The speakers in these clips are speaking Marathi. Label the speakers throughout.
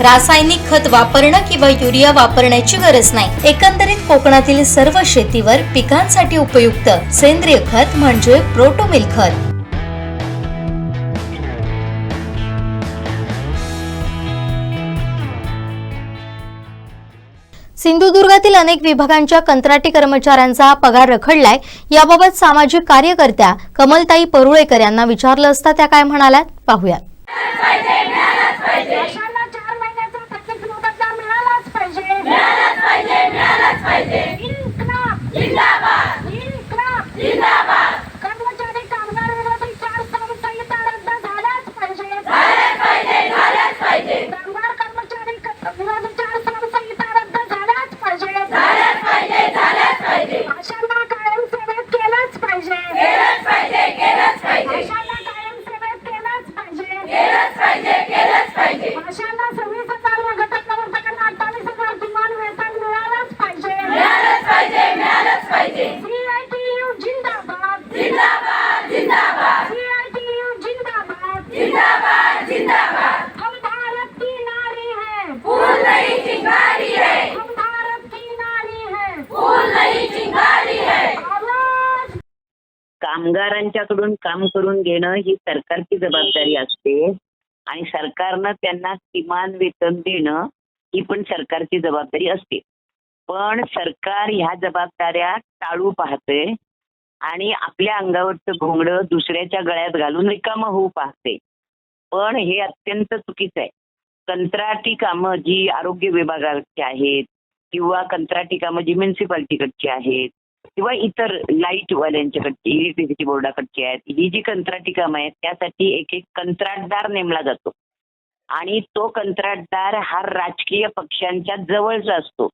Speaker 1: रासायनिक खत वापरणं किंवा युरिया वापरण्याची गरज नाही. एकंदरीत कोकणातील सर्व शेतीवर पिकांसाठी उपयुक्त सेंद्रिय खत म्हणजे प्रोटोमिल खत. सिंधुदुर्गातील अनेक विभागांच्या कंत्राटी कर्मचाऱ्यांचा पगार रखडलाय. याबाबत सामाजिक कार्यकर्त्या कमलताई परुळेकर यांना विचारलं असता त्या काय म्हणाल्यात? पाहूयात.
Speaker 2: कामगारांच्याकडून काम करून घेणं ही सरकारची जबाबदारी असते. आणि सरकारनं त्यांना किमान वेतन देणं ही पण सरकारची जबाबदारी असते. पण सरकार ह्या जबाबदाऱ्या टाळू पाहते आणि आपल्या अंगावरचं घोंगडं दुसऱ्याच्या गळ्यात घालून रिकामं होऊ पाहते. पण हे अत्यंत चुकीचं आहे. कंत्राटी कामं जी आरोग्य विभागाची आहेत किंवा कंत्राटी कामं जी म्युन्सिपाल्टीकडची आहेत किंवा इतर लाइट वाल्यांच्याकडची इलेक्ट्रिसिटी बोर्डाकडची आहेत ही जी कंत्राटी कामं आहेत त्यासाठी एक एक कंत्राटदार नेमला जातो. आणि तो कंत्राटदार हा राजकीय पक्षांच्या जवळचा असतो.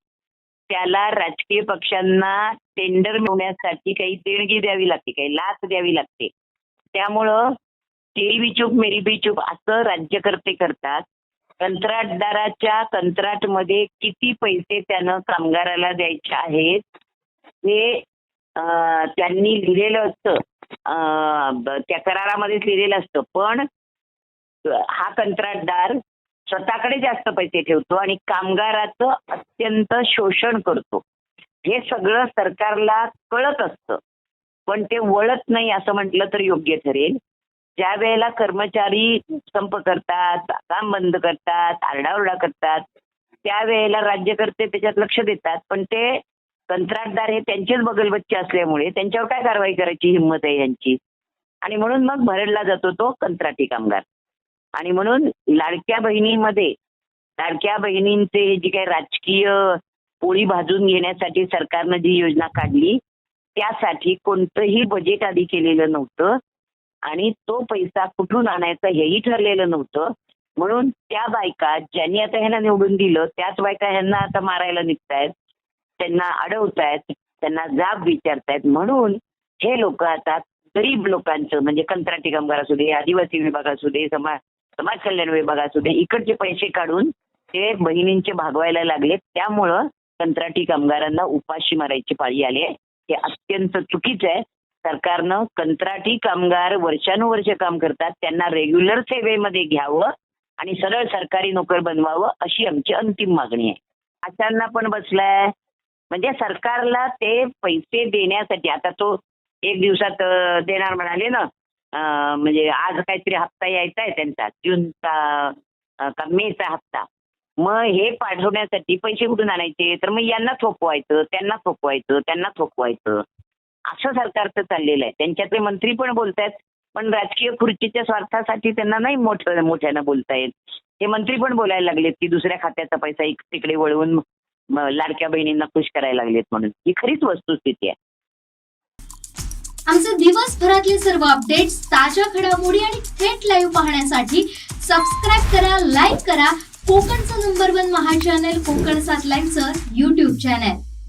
Speaker 2: त्याला राजकीय पक्षांना टेंडर मिळवण्यासाठी काही देणगी द्यावी लागते काही लाच द्यावी लागते. त्यामुळं तेरी बी चूप मेरी बी चूप असं राज्यकर्ते करतात. कंत्राटदाराच्या कंत्राटमध्ये किती पैसे त्यानं कामगाराला द्यायचे आहेत हे त्यांनी लिहिलेलं असतं त्या करारामध्येच लिहिलेलं असतं. पण हा कंत्राटदार स्वतःकडे जास्त पैसे ठेवतो आणि कामगाराचं अत्यंत शोषण करतो. हे सगळं सरकारला कळत असतं. पण ते वळत नाही असं म्हटलं तर योग्य ठरेल. ज्या वेळेला कर्मचारी संप करतात काम बंद करतात आरडाओरडा करतात त्यावेळेला राज्यकर्ते त्याच्यात लक्ष देतात. पण ते कंत्राटदार हे त्यांचेच बगलबच्चे असल्यामुळे त्यांच्यावर काय कारवाई करायची? हिंमत आहे यांची. आणि म्हणून मग भरडला जातो तो कंत्राटी कामगार. आणि म्हणून लाडक्या बहिणीमध्ये लाडक्या बहिणींचे हे जी काही राजकीय पोळी भाजून घेण्यासाठी सरकारनं जी योजना काढली त्यासाठी कोणतंही बजेट आधी केलेलं नव्हतं. आणि तो पैसा कुठून आणायचा हेही ठरलेलं नव्हतं. म्हणून त्या बायका ज्यांनी आता ह्यांना निवडून दिलं त्याच बायका ह्यांना आता मारायला निघतायत. त्यांना अडवतायत त्यांना जाब विचारतायत. म्हणून हे लोक आता गरीब लोकांचं म्हणजे कंत्राटी कामगार असू दे आदिवासी विभाग असू दे समाज समाज कल्याण विभाग असू दे इकडचे पैसे काढून ते बहिणींचे भागवायला लागले त्यामुळं कंत्राटी कामगारांना उपाशी मारायची पाळी आली आहे. हे अत्यंत चुकीचं आहे. सरकारनं कंत्राटी कामगार वर्षानुवर्ष काम करतात. त्यांना रेग्युलर सेवेमध्ये घ्यावं आणि सरळ सरकारी नोकर बनवावं अशी आमची अंतिम मागणी आहे. अशांना पण बसलाय. म्हणजे सरकारला ते पैसे देण्यासाठी आता तो एक दिवसात देणार म्हणाले ना म्हणजे आज काहीतरी हप्ता यायचा आहे त्यांचा जूनचा का मेचा हप्ता. मग हे पाठवण्यासाठी पैसे कुठून आणायचे? तर मग यांना थोपवायचं त्यांना थोपवायचं त्यांना थोपवायचं. असं सरकारचं चाललेलं आहे. त्यांच्यातले मंत्री पण बोलतायत पण राजकीय खुर्चीच्या स्वार्थासाठी त्यांना नाही मोठं मोठ्यानं बोलता येत हे मंत्री पण बोलायला लागलेत की दुसऱ्या खात्याचा पैसा इक- तिकडे वळवून लाडक्या बहिणींना खुश करायला लागलेत म्हणून. ही खरीच वस्तुस्थिती आहे.
Speaker 1: आमचे दिवसभरातले सर्व अपडेट्स ताज्या घडामोडी आणि थेट लाईव्ह पाहण्यासाठी सबस्क्राईब करा लाईक करा. कोकणचं नंबर वन महा चॅनल कोकण सात लाईव्हचं युट्यूब चॅनल